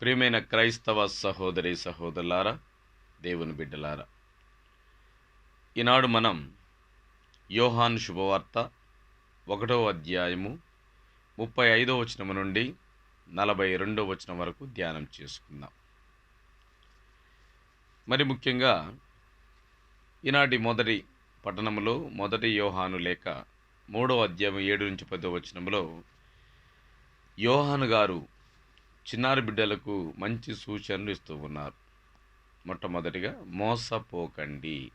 ప్రియమైన క్రైస్తవ సహోదరి సహోదరులారా దేవుని బిడ్డలారా ఈనాడు మనం యోహాను శుభవార్త ఒకటో అధ్యాయము ముప్పై ఐదో వచనము నుండి నలభై రెండో వచనం వరకు ధ్యానం చేసుకుందాం. మరి ముఖ్యంగా ఈనాటి మొదటి పట్టణములో మొదటి యోహాను లేక మూడో అధ్యాయం ఏడు నుంచి పదో వచనములో యోహాను గారు చిన్నారి బిడ్డలకు మంచి సూచనలు ఇస్తూ ఉన్నారు. మొట్టమొదటిగా మోసపోకండి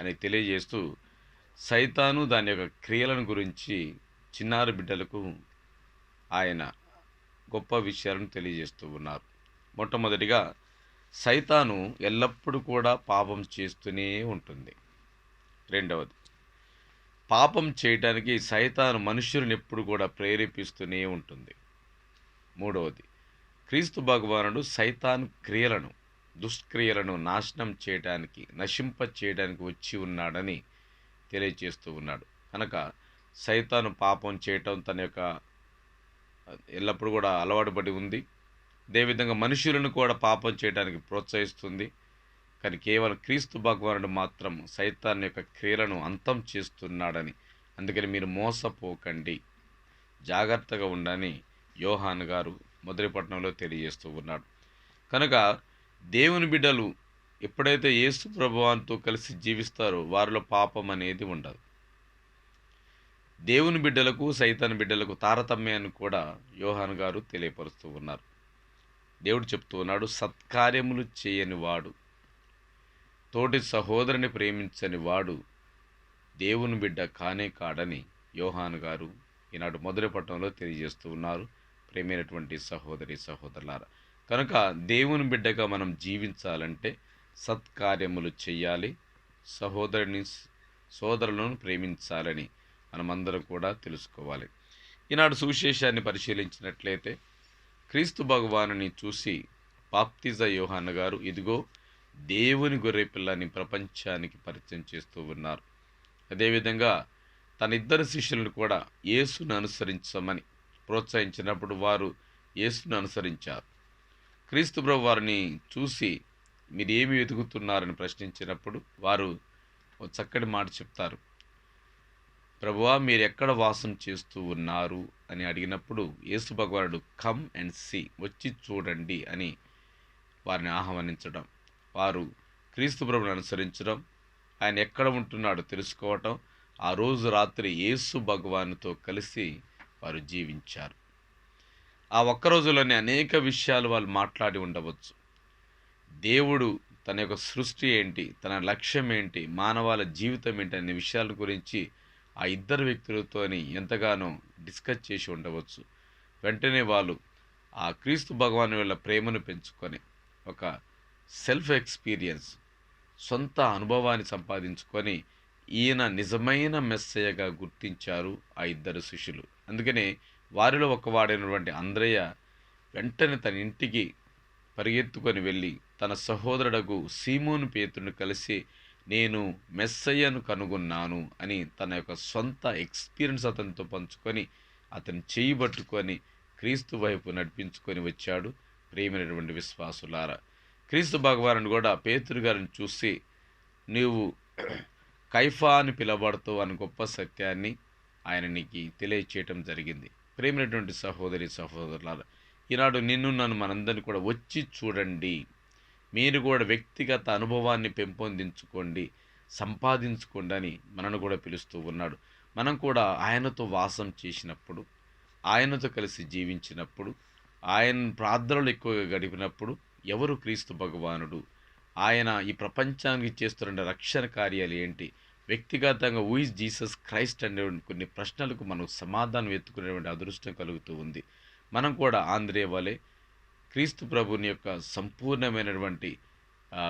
అని తెలియజేస్తూ సైతాను దాని యొక్క క్రియలను గురించి చిన్నారి బిడ్డలకు ఆయన గొప్ప విషయాలను తెలియజేస్తూ ఉన్నారు. మొట్టమొదటిగా సైతాను ఎల్లప్పుడూ కూడా పాపం చేస్తూనే ఉంటుంది. రెండవది పాపం చేయటానికి సైతాను మనుషులను ఎప్పుడు కూడా ప్రేరేపిస్తూనే ఉంటుంది. మూడవది క్రీస్తు భగవానుడు సైతాన్ క్రియలను దుష్క్రియలను నాశనం చేయడానికి నశింప చేయడానికి వచ్చి ఉన్నాడని తెలియచేస్తూ ఉన్నాడు. కనుక సైతాను పాపం చేయటం తన యొక్క ఎల్లప్పుడూ కూడా అలవాటు పడి ఉంది అదేవిధంగా మనుషులను కూడా పాపం చేయడానికి ప్రోత్సహిస్తుంది. కానీ కేవలం క్రీస్తు భగవానుడు మాత్రం సైతాన్ యొక్క క్రియలను అంతం చేస్తున్నాడని అందుకని మీరు మోసపోకండి. జాగ్రత్తగా ఉండని యోహాన్ గారు మొదటిపట్నంలో తెలియజేస్తూ ఉన్నాడు. కనుక దేవుని బిడ్డలు ఎప్పుడైతే యేసు ప్రభువాన్తో కలిసి జీవిస్తారో వారిలో పాపం అనేది ఉండదు. దేవుని బిడ్డలకు సైతాన్ బిడ్డలకు తారతమ్యాన్ని కూడా యోహాన్ గారు తెలియపరుస్తూ ఉన్నారు. దేవుడు చెప్తూ ఉన్నాడు సత్కార్యములు చేయని వాడు తోటి సహోదరుని ప్రేమించని వాడు దేవుని బిడ్డ కానే కాడని యోహాన్ గారు ఈనాడు మొదటి పట్టణంలో తెలియజేస్తూ ఉన్నారు. ప్రేమైనటువంటి సహోదరి సహోదరులారా. కనుక దేవుని బిడ్డగా మనం జీవించాలంటే సత్కార్యములు చేయాలి. సహోదరుని సోదరులను ప్రేమించాలని మనమందరం కూడా తెలుసుకోవాలి. ఈనాడు సువిశేషాన్ని పరిశీలించినట్లయితే క్రీస్తు భగవానుని చూసి పాప్తిజ యోహాన్ గారు ఇదిగో దేవుని గొర్రె పిల్లని ప్రపంచానికి పరిచయం చేస్తూ ఉన్నారు. అదేవిధంగా తన ఇద్దరు శిష్యులను కూడా యేసును అనుసరించమని ప్రోత్సహించినప్పుడు వారు యేసును అనుసరించారు. క్రీస్తు వారిని చూసి మీరు ఏమి వెతుకుతున్నారని ప్రశ్నించినప్పుడు వారు ఒక చక్కటి మాట చెప్తారు. ప్రభువా మీరు ఎక్కడ వాసం చేస్తూ ఉన్నారు? అని అడిగినప్పుడు యేసు భగవానుడు కమ్ అండ్ సి వచ్చి చూడండి అని వారిని ఆహ్వానించడం వారు క్రీస్తు ప్రభుని అనుసరించడం ఆయన ఎక్కడ ఉంటున్నాడో తెలుసుకోవటం ఆ రోజు రాత్రి యేసు భగవానుతో కలిసి వారు జీవించారు. ఆ ఒక్క రోజులోనే అనేక విషయాలు వాళ్ళు మాట్లాడి ఉండవచ్చు. దేవుడు తన యొక్క సృష్టి ఏంటి? తన లక్ష్యం ఏంటి? మానవాళ జీవితం ఏంటి? అనే విషయాల గురించి ఆ ఇద్దరు వ్యక్తులతోని ఎంతగానో డిస్కస్ చేసి ఉండవచ్చు. వెంటనే వాళ్ళు ఆ క్రీస్తు భగవాన్ వీళ్ళ ప్రేమను పెంచుకొని ఒక సెల్ఫ్ ఎక్స్పీరియన్స్ సొంత అనుభవాన్ని సంపాదించుకొని ఈయన నిజమైన మెస్సయ్యగా గుర్తించారు ఆ ఇద్దరు శిష్యులు. అందుకనే వారిలో ఒకవాడైనటువంటి అంద్రయ్య వెంటనే తన ఇంటికి పరిగెత్తుకొని వెళ్ళి తన సహోదరుడకు సీమోను పేతుడిని కలిసి నేను మెస్సయ్యను కనుగొన్నాను అని తన యొక్క సొంత ఎక్స్పీరియన్స్ అతనితో పంచుకొని అతని చేయి పట్టుకొని క్రీస్తు వైపు నడిపించుకొని వచ్చాడు ప్రేమైనటువంటి విశ్వాసులారా. క్రీస్తు భగవాను కూడా పేతురు గారిని చూసి నీవు కైఫా అని పిలబడుతూ అని గొప్ప సత్యాన్ని ఆయన నీకు తెలియచేయటం జరిగింది. ప్రేమైనటువంటి సహోదరి సహోదరులారా ఈనాడు నిన్ను నన్ను మనందరినీ కూడా వచ్చి చూడండి. మీరు కూడా వ్యక్తిగత అనుభవాన్ని పెంపొందించుకోండి సంపాదించుకోండి అని మనను కూడా పిలుస్తూ ఉన్నాడు. మనం కూడా ఆయనతో వాసం చేసినప్పుడు ఆయనతో కలిసి జీవించినప్పుడు ఆయన ప్రార్థనలు ఎక్కువగా గడిపినప్పుడు ఎవరు క్రీస్తు భగవానుడు? ఆయన ఈ ప్రపంచానికి చేస్తున్న రక్షణ కార్యాలు ఏంటి? వ్యక్తిగతంగా ఊయిస్ జీసస్ క్రైస్ట్ అనే కొన్ని ప్రశ్నలకు మనకు సమాధానం ఎత్తుకునేటువంటి అదృష్టం కలుగుతూ ఉంది. మనం కూడా ఆంధ్రే వలె క్రీస్తు ప్రభుని యొక్క సంపూర్ణమైనటువంటి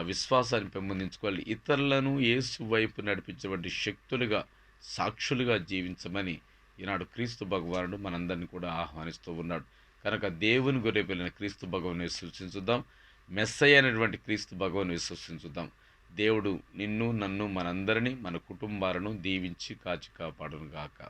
విశ్వాసాన్ని పెంపొందించుకోవాలి. ఇతరులను యేసు వైపు నడిపించేటువంటి శక్తులుగా సాక్షులుగా జీవించమని ఈనాడు క్రీస్తు భగవానుడు మనందరినీ కూడా ఆహ్వానిస్తూ ఉన్నాడు. కనుక దేవుని గొర్రె పిల్లని క్రీస్తు భగవాన్ని సూచించుదాం మెస్సయ్య అనేటువంటి క్రీస్తు భగవాన్ విశ్వసించుదాం దేవుడు నిన్ను నన్ను మనందరినీ మన కుటుంబాలను దీవించి కాచి కాపాడును గాక.